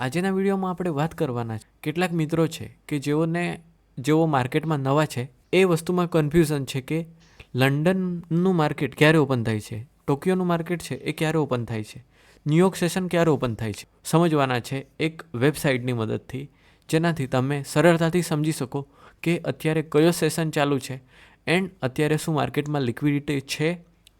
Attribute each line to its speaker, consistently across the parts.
Speaker 1: આજના વિડીયોમાં આપણે વાત કરવાના છે. કેટલાક મિત્રો છે કે જેઓને, જેઓ માર્કેટમાં નવા છે, એ વસ્તુમાં કન્ફ્યુઝન છે કે લંડનનું માર્કેટ ક્યારે ઓપન થાય છે, ટોક્યોનું માર્કેટ છે, એ ક્યારે ઓપન થાય છે ન્યુયોર્ક સેશન ક્યારે ઓપન થાય છે. સમજવાના છે એક વેબસાઇટની મદદથી, જેનાથી તમે સરળતાથી સમજી શકો કે અત્યારે કયો સેશન ચાલુ છે એન્ડ અત્યારે શું માર્કેટમાં લિક્વિડિટી છે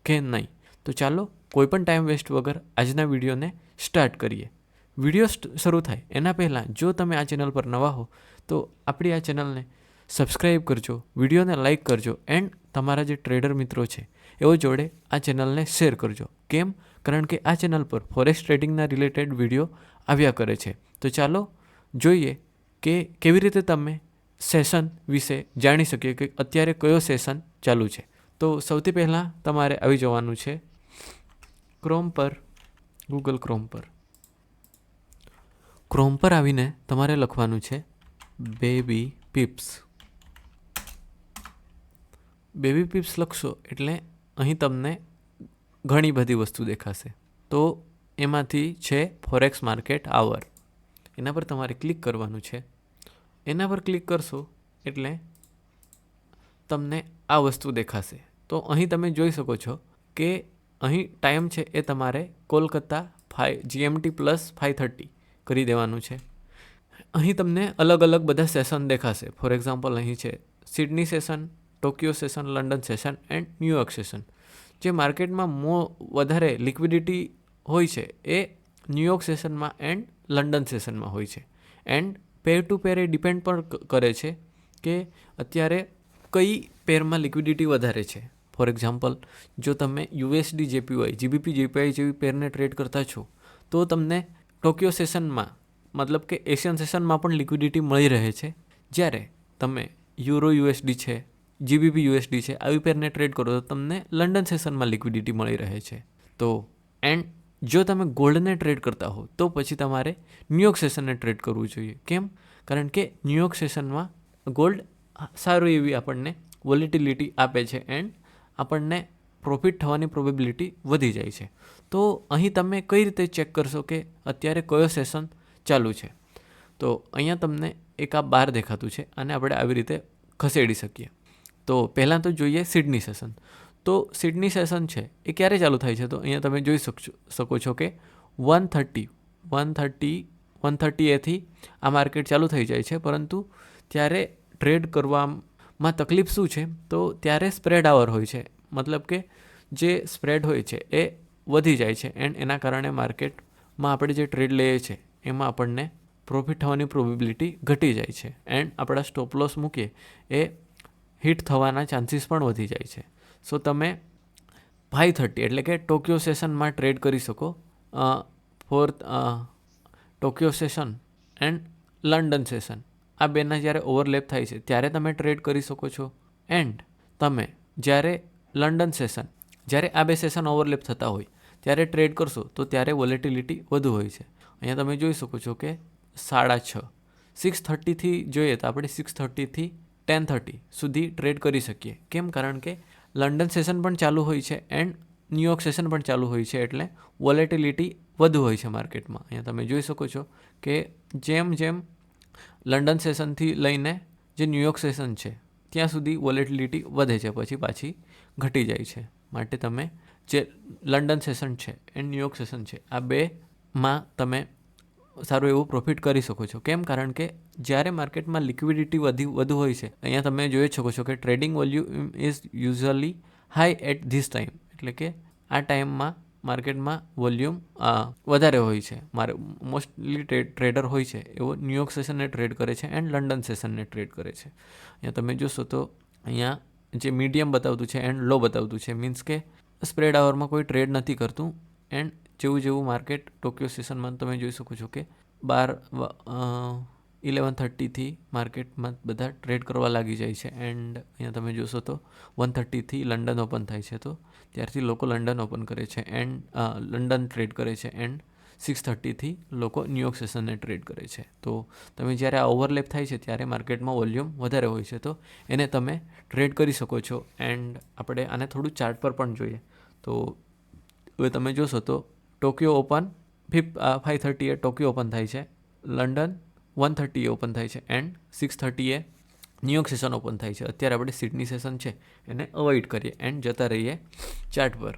Speaker 1: કે નહીં. તો ચાલો કોઈપણ ટાઈમ વેસ્ટ વગર આજના વિડીયોને સ્ટાર્ટ કરીએ. વીડિયો શરૂ થાય. એના પહેલાં જો તમે આ ચેનલ પર નવા હો, તો આપણી આ ચેનલને સબસ્ક્રાઈબ કરજો, વિડીયોને લાઇક કરજો એન્ડ તમારા જે ટ્રેડર મિત્રો છે, એઓ જોડે આ ચેનલને શેર કરજો. કેમ? કારણ કે આ ચેનલ પર ફોરેસ્ટ ટ્રેડિંગના રિલેટેડ વીડિયો આવ્યા કરે છે. તો ચાલો જોઈએ કે કેવી રીતે તમે સેશન વિશે જાણી શકીએ કે અત્યારે કયો સેશન ચાલુ છે. તો સૌથી પહેલાં તમારે આવી જવાનું છે ક્રોમ પર ગૂગલ ક્રોમ પર. ક્રોમ પર આવીને તમારે લખવાનું છે બેબી પિપ્સ બેબી પિપ્સ લખશો એટલે અહીં તમને ઘણી બધી વસ્તુ દેખાશે. તો એમાંથી છે ફોરેક્સ માર્કેટ આવર એના પર તમારે ક્લિક કરવાનું છે. એના પર ક્લિક કરશો એટલે તમને આ વસ્તુ દેખાશે. તો અહીં તમે જોઈ શકો છો કે અહીં ટાઈમ છે એ તમારે Kolkata five GMT plus five thirty કરી દેવાનું છે. અહીં તમને અલગ અલગ બધા સેશન દેખાશે. ફોર એક્ઝામ્પલ અહીં છે Sydney session Tokyo session London session and New York session જે માર્કેટમાં મો વધારે લિક્વિડિટી હોય છે એ ન્યુયોર્ક સેશનમાં એન્ડ લંડન સેશનમાં હોય છે. એન્ડ પેર ટુ પેર એ ડિપેન્ડ પણ કરે છે કે અત્યારે કઈ પેરમાં લિક્વિડિટી વધારે છે. ફોર એક્ઝામ્પલ જો તમે યુએસડી જેપીવાય જીબીપી જેપીઆઈ જેવી પેરને ટ્રેડ કરતા છો, તો તમને ટોક્યો સેશનમાં, મતલબ કે એશિયન સેશનમાં પણ લિક્વિડિટી મળી રહે છે. જ્યારે તમે યુરો યુએસડી છે, જીબીપી યુએસડી છે, આવી પેરને ટ્રેડ કરો તો તમને લંડન સેશનમાં લિક્વિડિટી મળી રહે છે. તો એન્ડ જો તમે ગોલ્ડને ટ્રેડ કરતા હો, તો પછી તમારે ન્યુયોર્ક સેશનને ટ્રેડ કરવું જોઈએ. કેમ? કારણ કે ન્યુયોર્ક સેશનમાં ગોલ્ડ સારું એવી આપણને વોલિટિલિટી આપે છે એન્ડ આપણને પ્રોફિટ થવાની પ્રોબેબિલિટી વધી જાય છે. તો અહીં તમે કઈ રીતે ચેક કરશો કે અત્યારે કયો સેશન ચાલુ છે? તો અહીંયા તમને એક આ બાર દેખાતું છે અને આપણે આવી રીતે ખસેડી શકીએ. તો પહેલાં તો જોઈએ સિડની સેશન તો સિડની સેશન છે, એ ક્યારે ચાલુ થાય છે? તો અહીંયા તમે જોઈ શકશો, શકો છો કે one thirty one thirty one thirty એથી આ માર્કેટ ચાલુ થઈ જાય છે. પરંતુ ત્યારે ટ્રેડ કરવામાં તકલીફ શું છે? તો ત્યારે સ્પ્રેડ આવર હોય છે. મતલબ કે જે સ્પ્રેડ હોય છે એ વધી જાય છે. એન્ડ એના કારણે માર્કેટમાં આપણે જે ટ્રેડ લઈએ છીએ એમાં આપણને પ્રોફિટ થવાની પ્રોબેબિલિટી ઘટી જાય છે. એન્ડ આપણા સ્ટોપ લોસ મૂકીએ, એ હિટ થવાના ચાન્સીસ પણ વધી જાય છે. સો તમે ફાઇવ થર્ટી એટલે કે ટોક્યો સેશનમાં ટ્રેડ કરી શકો. For Tokyo session and London session આ બેના જ્યારે ઓવરલેપ થાય છે, ત્યારે તમે ટ્રેડ કરી શકો છો. એન્ડ તમે જ્યારે લંડન સેશન. જ્યારે આ બે સેશન ઓવરલેપ થતા હોય, ત્યારે ટ્રેડ કરશો તો ત્યારે વોલેટિલિટી વધુ હોય છે. અહીંયા તમે જોઈ શકો છો કે સાડા છ. સિક્સ થર્ટીથી જોઈએ તો આપણે સિક્સ થર્ટીથી ટેન થર્ટી સુધી ટ્રેડ કરી શકીએ. કેમ? કારણ કે લંડન સેશન પણ ચાલુ હોય છે એન્ડ ન્યુયોર્ક સેશન પણ ચાલુ હોય છે એટલે વોલેટિલિટી વધુ હોય છે માર્કેટમાં. અહીંયા તમે જોઈ શકો છો કે જેમ જેમ લંડન સેશનથી લઈને જે ન્યુયોર્ક સેશન છે, ત્યાં સુધી વોલેટિલિટી વધે છે. પછી પાછી ઘટી જાય છે. માટે તમે જે લંડન સેશન છે એન્ડ ન્યુયોર્ક સેશન છે, આ બેમાં તમે સારું એવું પ્રોફિટ કરી શકો છો. કેમ? કારણ કે જ્યારે માર્કેટમાં લિક્વિડિટી વધી, વધુ હોય છે, અહીંયા તમે જોઈ શકો છો કે trading volume is usually high at this time એટલે કે આ ટાઈમમાં માર્કેટમાં વોલ્યુમ વધારે હોય છે. મારે મોસ્ટલી ટ્રેડર હોય છે એવો ન્યુયોર્ક સેશનને ટ્રેડ કરે છે એન્ડ લંડન સેશનને ટ્રેડ કરે છે. અહીંયા તમે જોશો તો અહીંયા જે મીડિયમ બતાવતું છે એન્ડ લો બતાવતું છે. મીન્સ કે સ્પ્રેડ આવરમાં કોઈ ટ્રેડ નથી કરતું. એન્ડ જેવું જેવું માર્કેટ ટોક્યો સેશનમાં તમે જોઈ શકો છો કે બાર ઇલેવન થર્ટીથી માર્કેટમાં બધા ટ્રેડ કરવા લાગી જાય છે. એન્ડ અહીંયા તમે જોશો તો વન થર્ટીથી લંડન ઓપન થાય છે તો ત્યારથી લોકો લંડન ઓપન કરે છે. એન્ડ લંડન ટ્રેડ કરે છે. એન્ડ સિક્સ થર્ટીથી લોકો ન્યુયોર્ક સેશનને ટ્રેડ કરે છે. તો તમે જ્યારે આ ઓવરલેપ થાય છે, ત્યારે માર્કેટમાં વોલ્યુમ વધારે હોય છે. તો એને તમે ટ્રેડ કરી શકો છો એન્ડ આપણે આને થોડું ચાર્ટ પર પણ જોઈએ. તો હવે તમે જોશો તો ટોક્યો ઓપન ફિફ ફાઇવ થર્ટીએ ટોક્યો ઓપન થાય છે. લંડન વન થર્ટીએ ઓપન થાય છે એન્ડ સિક્સ થર્ટીએ ન્યુયોર્ક સેશન ઓપન થાય છે. અત્યારે આપણે સિડની સેશન છે, એને અવોઇડ કરીએ એન્ડ જતા રહીએ ચાર્ટ પર.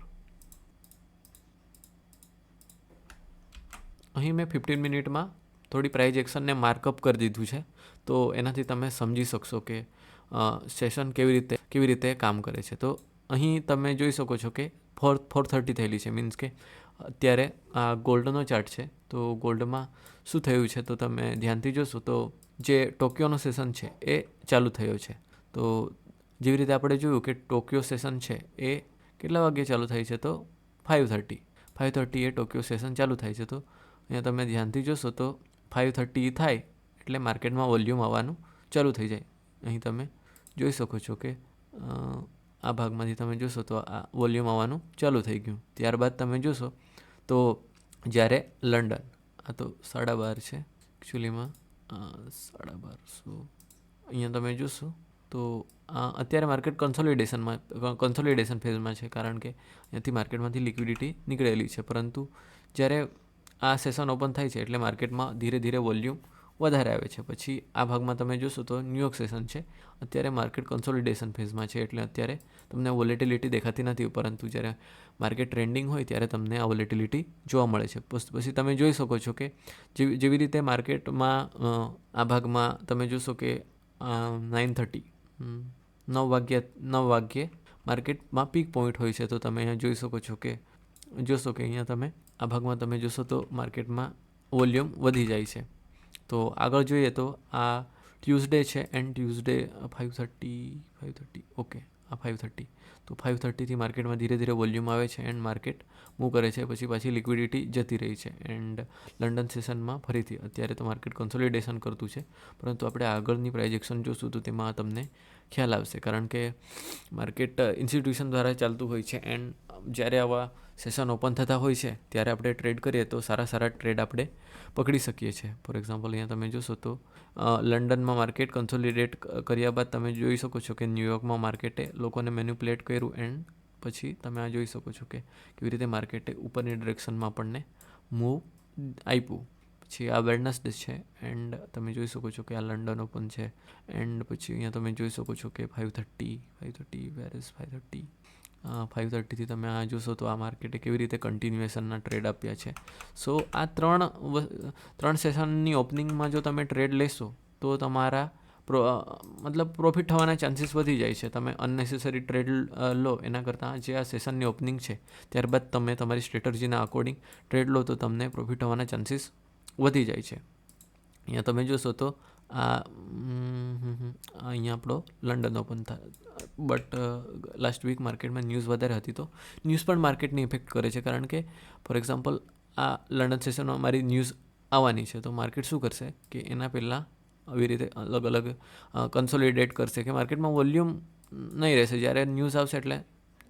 Speaker 1: અહીં મેં ફિફ્ટીન મિનિટમાં થોડી પ્રાઇઝ એક્શનને માર્કઅપ કરી દીધું છે. તો એનાથી તમે સમજી શકશો કે સેશન કેવી રીતે કેવી રીતે કામ કરે છે. તો અહીં તમે જોઈ શકો છો કે ફોર ફોર થર્ટી થયેલી છે. મીન્સ કે અત્યારે આ ગોલ્ડનો ચાર્ટ છે. તો ગોલ્ડમાં શું થયું છે તો તમે ધ્યાનથી જોશો તો જે ટોક્યોનો સેશન છે એ ચાલુ થયો છે. તો જેવી રીતે આપણે જોયું કે ટોક્યો સેશન છે એ કેટલા વાગ્યે ચાલુ થાય છે તો? ફાઇવ થર્ટી ફાઇવ થર્ટીએ ટોક્યો સેશન ચાલુ થાય છે તો અહીંયા તમે ધ્યાનથી જોશો તો ફાઇવ થર્ટી થાય એટલે માર્કેટમાં વોલ્યુમ આવવાનું ચાલુ થઈ જાય. અહીં તમે જોઈ શકો છો કે આ ભાગમાંથી તમે જોશો તો આ વોલ્યુમ આવવાનું ચાલુ થઈ ગયું. ત્યારબાદ તમે જોશો તો જ્યારે લંડન, આ તો સાડા બાર છે એકચ્યુઅલીમાં સાડા બારસો. અહીંયા તમે જોશો તો આ અત્યારે માર્કેટ કન્સોલિડેશનમાં કન્સોલિડેશન ફેઝમાં છે કારણ કે અહીંયાથી માર્કેટમાંથી લિક્વિડિટી નીકળેલી છે. પરંતુ જ્યારે આ સેશન ઓપન થાય છે એટલે માર્કેટમાં ધીરે ધીરે વોલ્યુમ વધારે આવે છે. પછી આ ભાગમાં તમે જોશો તો ન્યુયોર્ક સેશન છે. અત્યારે માર્કેટ કન્સોલિડેશન ફેઝમાં છે એટલે અત્યારે તમને વોલેટિલિટી દેખાતી નથી, પરંતુ જ્યારે માર્કેટ ટ્રેન્ડિંગ હોય ત્યારે તમને આ વોલેટિલિટી જોવા મળે છે. પછી તમે જોઈ શકો છો કે જેવી જેવી રીતે માર્કેટમાં આ ભાગમાં તમે જોશો કે નાઇન થર્ટી નવ વાગ્યા, નવ વાગ્યે માર્કેટમાં પીક પોઈન્ટ હોય છે. તો તમે અહીંયા જોઈ શકો છો કે જોશો કે અહીંયા તમે, આ ભાગમાં તમે જોશો તો માર્કેટમાં વોલ્યુમ વધી જાય છે. તો આગળ જોઈએ તો આ ટ્યુઝડે છે and Tuesday five thirty five thirty, okay, આ ફાઇવ થર્ટી. તો ફાઇવ થર્ટીથી માર્કેટમાં ધીરે ધીરે વોલ્યુમ આવે છે એન્ડ માર્કેટ મૂવ કરે છે, પછી પાછી લિક્વિડિટી જતી રહી છે. એન્ડ લંડન સેશનમાં ફરીથી અત્યારે તો માર્કેટ કન્સોલિડેશન કરતું છે, પરંતુ આપણે આગળની પ્રાઇજેક્શન જોશું તો તેમાં તમને ખ્યાલ આવશે. કારણ કે માર્કેટ ઇન્સ્ટિટ્યુશન દ્વારા ચાલતું હોય છે એન્ડ જ્યારે આવા સેશન ઓપન થતા હોય છે, ત્યારે આપણે ટ્રેડ કરીએ તો સારા સારા ટ્રેડ આપણે પકડી શકીએ છીએ. ફોર એક્ઝામ્પલ અહીંયા તમે જોશો તો લંડનમાં માર્કેટ કન્સોલિડેટ કર્યા બાદ તમે જોઈ શકો છો કે ન્યુયોર્કમાં માર્કેટે લોકોને મેન્યુપ્લેટ કર્યું એન્ડ પછી તમે આ જોઈ શકો છો કે કેવી રીતે માર્કેટે ઉપરની ડિરેક્શનમાં આપણને મૂવ આપ્યું. પછી આ વેડનસડે છે એન્ડ તમે જોઈ શકો છો કે આ લંડન ઓપન છે એન્ડ પછી અહીંયા તમે જોઈ શકો છો કે five thirty five thirty where is five thirty five થર્ટીથી તમે આ જોશો તો આ માર્કેટે કેવી રીતે કન્ટિન્યુએશનના ટ્રેડ આપ્યા છે. સો આ ત્રણ ત્રણ સેશનની ઓપનિંગમાં જો તમે ટ્રેડ લેશો, તો તમારા પ્રો મતલબ પ્રોફિટ થવાના ચાન્સીસ વધી જાય છે. તમે અનનેસેસરી ટ્રેડ લો, એના કરતાં જે આ સેશનની ઓપનિંગ છે, ત્યારબાદ તમે તમારી સ્ટ્રેટર્જીના અકોર્ડિંગ ટ્રેડ લો, તો તમને પ્રોફિટ થવાના ચાન્સીસ વધી જાય છે. અહીંયા તમે જોશો તો આ અહીંયા આપણો લંડન ઓપન થાય બટ લાસ્ટ વીક માર્કેટમાં ન્યૂઝ વધારે હતી તો ન્યૂઝ પણ માર્કેટને ઇફેક્ટ કરે છે. કારણ કે ફોર એક્ઝામ્પલ આ લંડન સેશનમાં મારી ન્યૂઝ આવવાની છે. તો માર્કેટ શું કરશે? કે એના પહેલાં આવી રીતે અલગ અલગ કન્સોલિડેટ કરશે. કે માર્કેટમાં વોલ્યુમ નહીં રહેશે. જ્યારે ન્યૂઝ આવશે એટલે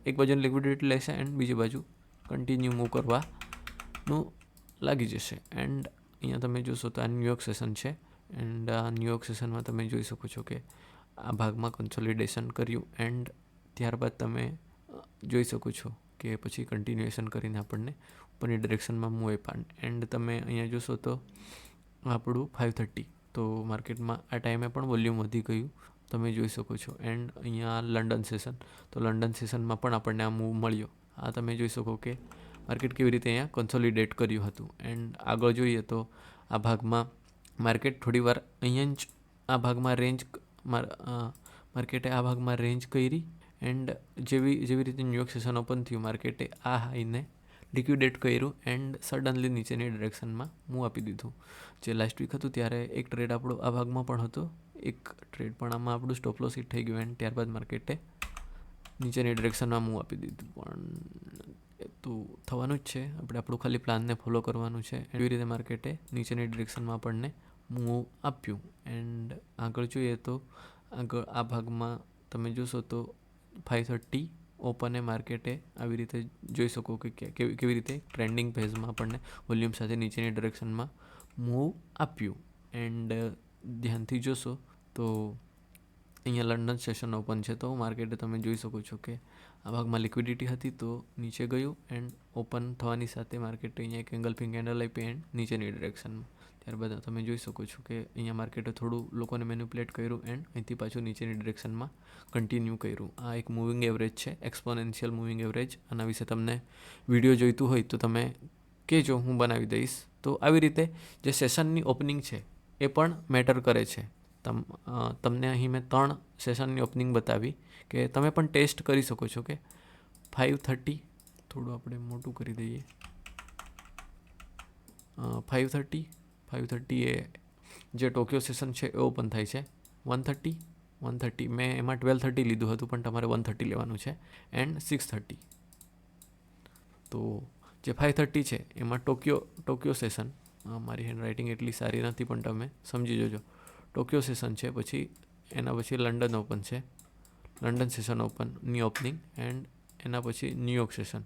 Speaker 1: એક બાજુ લિક્વિડિટી લેશે એન્ડ બીજી બાજુ કન્ટિન્યુ મૂવ કરવાનું લાગી જશે. એન્ડ અહીંયા તમે જોશો તો આ ન્યુયોર્ક સેશન છે. એન્ડ આ ન્યુયોર્ક સેશનમાં તમે જોઈ શકો છો કે આ ભાગમાં કન્સોલિડેશન કર્યું એન્ડ ત્યારબાદ તમે જોઈ શકો છો કે પછી કન્ટિન્યુએશન કરીને આપણને ઉપરની ડિરેક્શનમાં મૂવ આપ્યા. એન્ડ તમે અહીંયા જોશો તો આપણું ફાઇવ થર્ટી તો માર્કેટમાં આ ટાઈમે પણ વોલ્યુમ વધી ગયું. તમે જોઈ શકો છો. એન્ડ અહીંયા લંડન સેશન તો લંડન સેશનમાં પણ આપણને આ મૂવ મળ્યો. આ તમે જોઈ શકો કે માર્કેટ કેવી રીતે અહીંયા કન્સોલિડેટ કર્યું હતું. એન્ડ આગળ જોઈએ તો આ ભાગમાં માર્કેટ થોડી વાર અહીંયા જ આ ભાગમાં રેન્જ માર્કેટે આ ભાગમાં રેન્જ કરી એન્ડ જેવી જેવી રીતે ન્યુયોર્ક સેશન ઓપન થયું માર્કેટે, આ હાઈને લિક્વિડેટ કર્યું એન્ડ સડનલી નીચેની ડિરેક્શનમાં મૂવ આપી દીધું. જે લાસ્ટ વીક હતું ત્યારે એક ટ્રેડ આપણો આ ભાગમાં પણ હતો, એક ટ્રેડ પણ આમાં આપણું સ્ટોપ લોસ થઈ ગયું એન્ડ ત્યારબાદ માર્કેટે નીચેની ડિરેક્શનમાં મૂવ આપી દીધું. પણ તો થવાનું જ છે. આપણે આપણું ખાલી પ્લાનને ફોલો કરવાનું છે. એવી રીતે માર્કેટે નીચેની ડિરેક્શનમાં આપણને મૂવ આપ્યું. એન્ડ આગળ જોઈએ તો, આગળ આ ભાગમાં તમે જોશો તો ફાઇવ થર્ટી ઓપને માર્કેટે આવી રીતે જોઈ શકો કે કેવી કેવી રીતે ટ્રેન્ડિંગ ફેઝમાં આપણને વોલ્યુમ સાથે નીચેની ડિરેક્શનમાં મૂવ આપ્યું. એન્ડ ધ્યાનથી જોશો તો અહીંયા લંડન સેશન ઓપન છે તો માર્કેટે તમે જોઈ શકો છો કે આ ભાગમાં લિક્વિડિટી હતી તો નીચે ગયું. એન્ડ ઓપન થવાની સાથે માર્કેટે અહીંયા એક એંગલ ફિંગ કેન્ડલ આપી એન્ડ નીચેની ડિરેક્શનમાં ત્યારબાદ તમે જોઈ શકો છો કે અહીંયા માર્કેટે થોડું લોકોને મેન્યુપ્લેટ કર્યું એન્ડ અહીંથી પાછું નીચેની ડિરેક્શનમાં કન્ટિન્યુ કર્યું. આ એક મૂવિંગ એવરેજ છે એક્સપોનેન્શિયલ મૂવિંગ એવરેજ આના વિશે તમને વીડિયો જોઈતું હોય તો તમે કહેજો, હું બનાવી દઈશ. તો આવી રીતે જે સેશનની ઓપનિંગ છે એ પણ મેટર કરે છે. તમ તમને અહીં મેં ત્રણ સેશનની ઓપનિંગ બતાવી કે તમે પણ ટેસ્ટ કરી શકો છો કે ફાઇવ થર્ટી થોડું આપણે મોટું કરી દઈએ. ફાઇવ થર્ટી ફાઇવ થર્ટી એ જે ટોક્યો સેશન છે એ ઓપન થાય છે. One thirty one thirty. મેં એમાં ટ્વેલ્વ થર્ટી લીધું હતું, પણ તમારે વન થર્ટી લેવાનું છે એન્ડ સિક્સ થર્ટી. તો જે ફાઇવ થર્ટી છે, એમાં ટોક્યો ટોક્યો સેશન મારી હેન્ડરાઇટિંગ એટલી સારી નથી, પણ તમે સમજી જોજો. ટોક્યો સેશન છે, પછી એના પછી લંડન ઓપન છે. લંડન સેશન ઓપનની ઓપનિંગ, એન્ડ એના પછી ન્યુયોર્ક સેશન.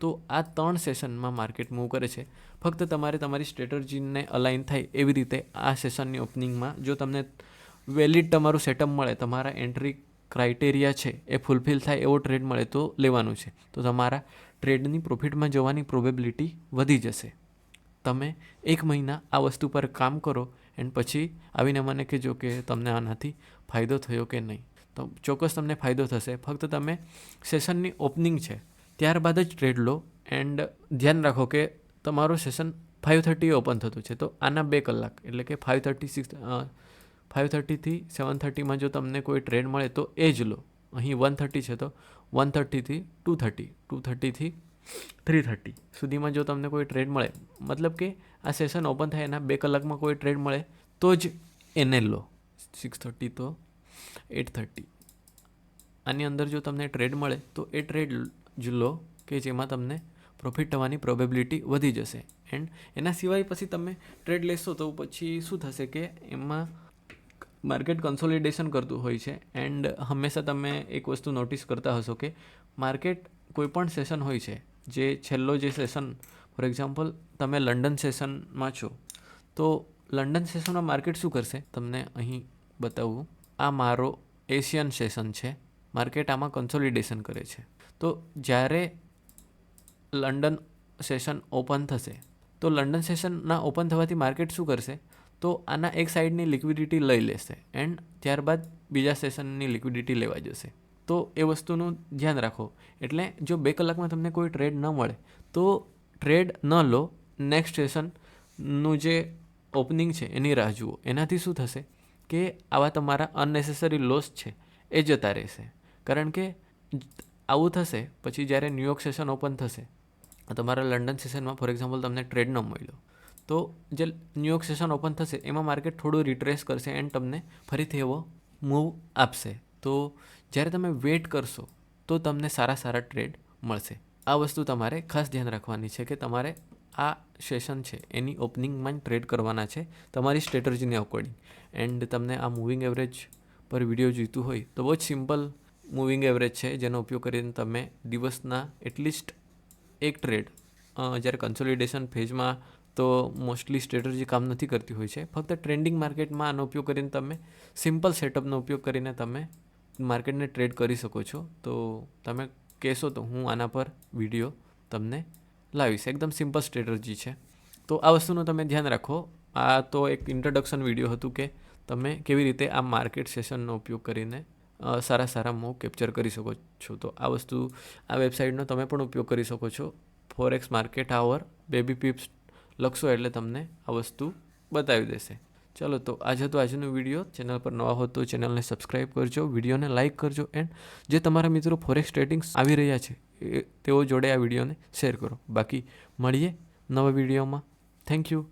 Speaker 1: તો આ ત્રણ સેશનમાં માર્કેટ મૂવ કરે છે. ફક્ત તમારે તમારી સ્ટ્રેટર્જીને અલાઇન થાય એવી રીતે આ સેશનની ઓપનિંગમાં જો તમને વેલિડ તમારું સેટઅપ મળે, તમારા એન્ટ્રી ક્રાઇટેરિયા છે, એ ફૂલફિલ થાય એવો ટ્રેડ મળે તો લેવાનું છે. તો તમારા ટ્રેડની પ્રોફિટમાં જવાની પ્રોબેબિલિટી વધી જશે. તમે એક મહિના આ વસ્તુ પર કામ કરો એન્ડ પછી આવીને મને કહેજો કે તમને આનાથી ફાયદો થયો કે નહીં. તો ચોક્કસ તમને ફાયદો થશે. ફક્ત તમે સેશનની ઓપનિંગ છે. ત્યારબાદ જ ટ્રેડ લો એન્ડ ધ્યાન રાખો કે તમારું સેશન ફાઇવ થર્ટીએ ઓપન થતું છે. તો આના બે કલાક, એટલે કે ફાઇવ થર્ટી સિક્સ ફાઇવ થર્ટીથી સેવન થર્ટીમાં જો તમને કોઈ ટ્રેડ મળે તો એ જ લો. અહીં વન થર્ટી છે તો વન થર્ટીથી ટુ થર્ટી ટુ થર્ટીથી થ્રી થર્ટી સુધીમાં જો તમને કોઈ ટ્રેડ મળે, મતલબ કે આ સેશન ઓપન થાય, એના બે કલાકમાં કોઈ ટ્રેડ મળે, તો જ એને લો. સિક્સ થર્ટી તો એટ થર્ટી આની અંદર જો તમને ટ્રેડ મળે, તો એ ટ્રેડ જ કે જેમાં તમને પ્રોફિટ થવાની પ્રોબેબિલિટી વધી જશે. એન્ડ એના સિવાય પછી તમે ટ્રેડ લેશો તો પછી શું થશે કે એમાં માર્કેટ કન્સોલિડેશન કરતું હોય છે. એન્ડ હંમેશા તમે એક વસ્તુ નોટિસ કરતા હશો કે માર્કેટ કોઈપણ સેશન હોય છે, જે છેલ્લો જે સેશન ફોર એક્ઝામ્પલ તમે લંડન સેશનમાં છો, તો લંડન સેશનમાં માર્કેટ શું કરશે? તમને અહીં બતાવું. આ મારો એશિયન સેશન છે. માર્કેટ આમાં કન્સોલિડેશન કરે છે. તો જ્યારે લંડન સેશન ઓપન થશે, તો લંડન સેશનના ઓપન થવાથી માર્કેટ શું કરશે? તો આના એક સાઈડની લિક્વિડિટી લઈ લેશે એન્ડ ત્યારબાદ બીજા સેશનની લિક્વિડિટી લેવા જશે. તો એ વસ્તુનું ધ્યાન રાખો. એટલે જો બે કલાકમાં તમને કોઈ ટ્રેડ ન મળે, તો ટ્રેડ ન લો. નેક્સ્ટ સેશનનું જે ઓપનિંગ છે એની રાહ જુઓ. એનાથી શું થશે કે આવા તમારા અનનેસેસરી લોસ છે, એ જતા રહેશે. કારણ કે આવું થશે, પછી જ્યારે ન્યુયોર્ક સેશન ઓપન થશે તમારા લંડન સેશનમાં ફોર એક્ઝામ્પલ તમને ટ્રેડ ન મળ્યો. તો જે ન્યુયોર્ક સેશન ઓપન થશે, એમાં માર્કેટ થોડું રિટ્રેસ કરશે એન્ડ તમને ફરીથી એવો મૂવ આપશે. તો જ્યારે તમે વેટ કરશો, તો તમને સારા સારા ટ્રેડ મળશે. આ વસ્તુ તમારે ખાસ ધ્યાન રાખવાની છે કે તમારે આ સેશન છે, એની ઓપનિંગમાં ટ્રેડ કરવાના છે, તમારી સ્ટ્રેટર્જીને અકોર્ડિંગ એન્ડ તમને આ મૂવિંગ એવરેજ પર વીડિયો જોઈતું હોય, તો બહુ જ સિમ્પલ મૂવિંગ એવરેજ છે, જેનો ઉપયોગ કરીને તમે દિવસના એટલીસ્ટ એક ટ્રેડ જ્યારે કન્સોલિડેશન ફેઝમાં તો મોસ્ટલી સ્ટ્રેટર્જી કામ નથી કરતી હોય છે. ફક્ત ટ્રેન્ડિંગ માર્કેટમાં આનો ઉપયોગ કરીને તમે સિમ્પલ સેટઅપનો ઉપયોગ કરીને તમે માર્કેટને ટ્રેડ કરી શકો છો. તો તમે કહેશો તો હું આના પર વીડિયો તમને લાવીશ. એકદમ સિમ્પલ સ્ટ્રેટર્જી છે. તો આ વસ્તુનું તમે ધ્યાન રાખો. આ તો એક ઇન્ટ્રોડક્શન વીડિયો હતું કે તમે કેવી રીતે આ માર્કેટ સેશનનો ઉપયોગ કરીને સારા સારા મૂવ કેપ્ચર કરી શકો છો. તો આ વસ્તુ આ વેબસાઇટનો તમે પણ ઉપયોગ કરી શકો છો. Forex market hour baby pips લખશો એટલે તમને આ વસ્તુ બતાવી દેશે. ચલો, તો આજે તો આજનો વીડિયો ચેનલ પર નવા હો તો ચેનલને સબસ્ક્રાઈબ કરજો વિડીયોને લાઇક કરજો એન્ડ જે તમારા મિત્રો ફોરેક્સ ટ્રેડિંગ્સ આવી રહ્યા છે, એ તેઓ જોડે આ વિડીયોને શેર કરો. બાકી, મળીએ નવા વિડીયોમાં થેન્ક યુ